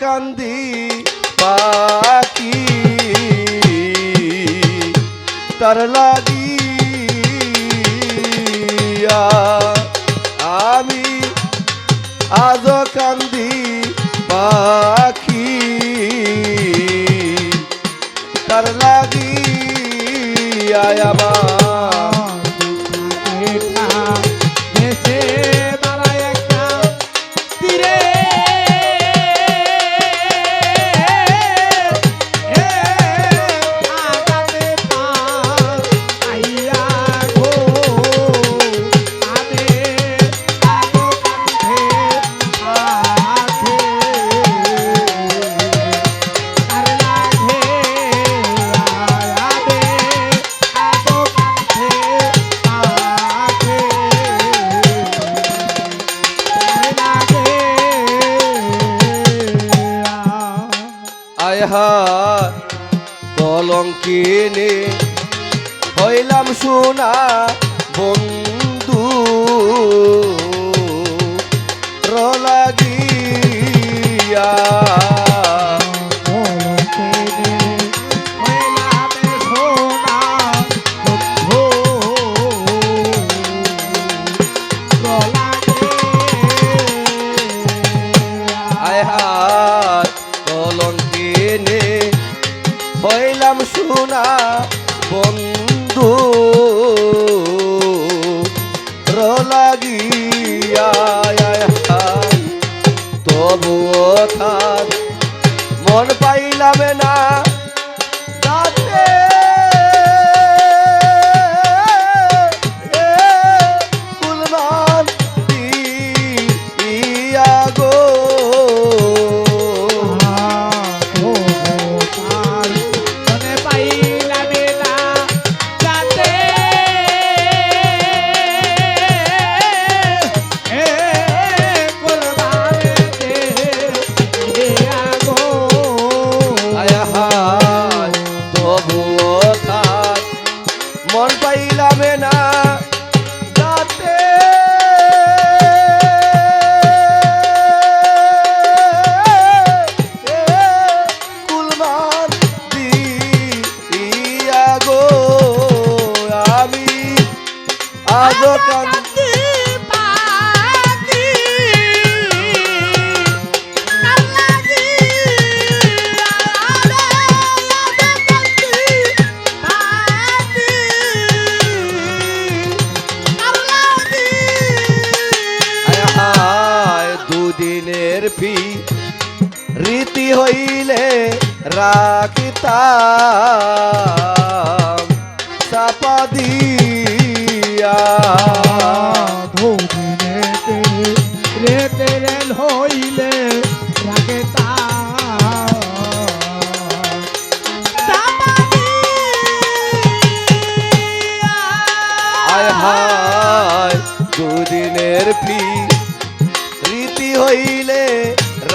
কান্দি পাখি। তার লাগিয়া আমি আজ কান্দি পাখি। তার লাগিয়া আমার আয়হা কলঙ্কিনে। হইলাম সোনা বন্ধু রলাগিয়া। সোনা বন্ধু। লাগিয়া তবুও মন পাইলাম না। রাখিতাম চাপা দিয়া। হইলে রাগে তা আয় হায় দুদিনের ফি রীতি হইলে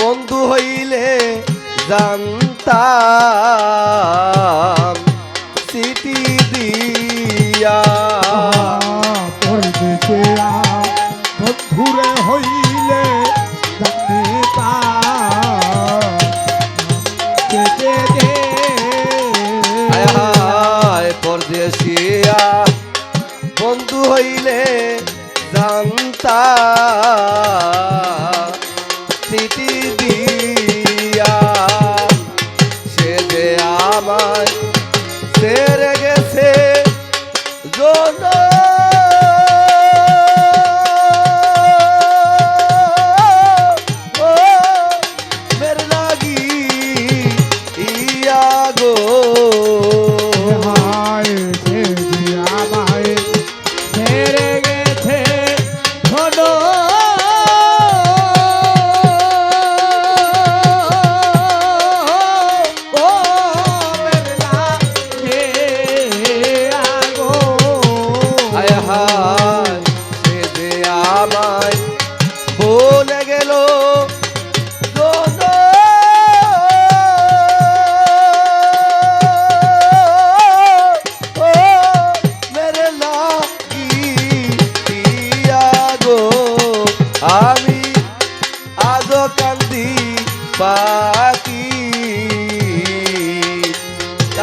বন্ধু হইলে জানতাম সিটি দিয়া। ঘুরে হইলে পরদেশিয়া। বন্ধু হইলে জানতা প্রতিটি দিন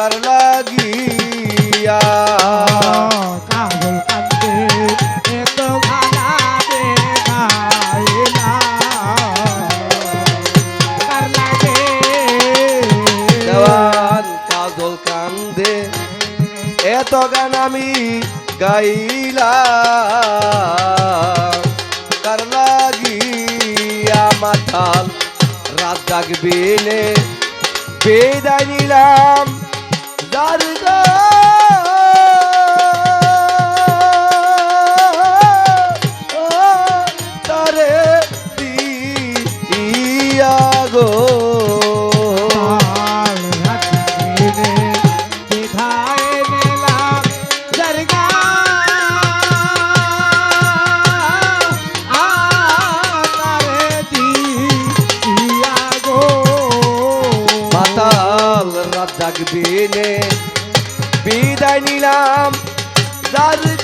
কার লাগিয়া? কাজল কান্দে এত ভালা দেওয়ান কাজল কান্দে, এত গান আমি গাইলা কার লাগিয়া মাথাল রাত জাগবিলে বেদায় নিলাম যার গা Dá-lhe,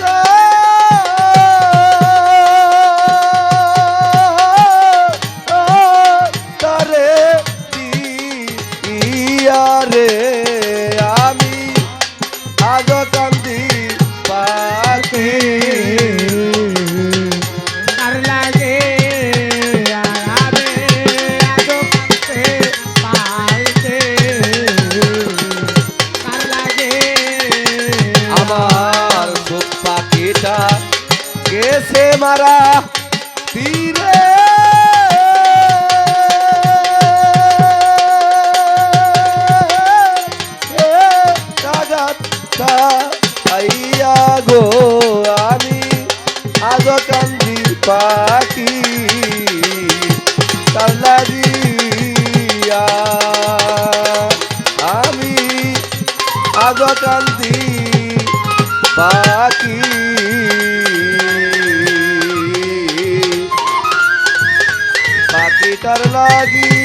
আগকান্তি পাখি পাখিটার লাগি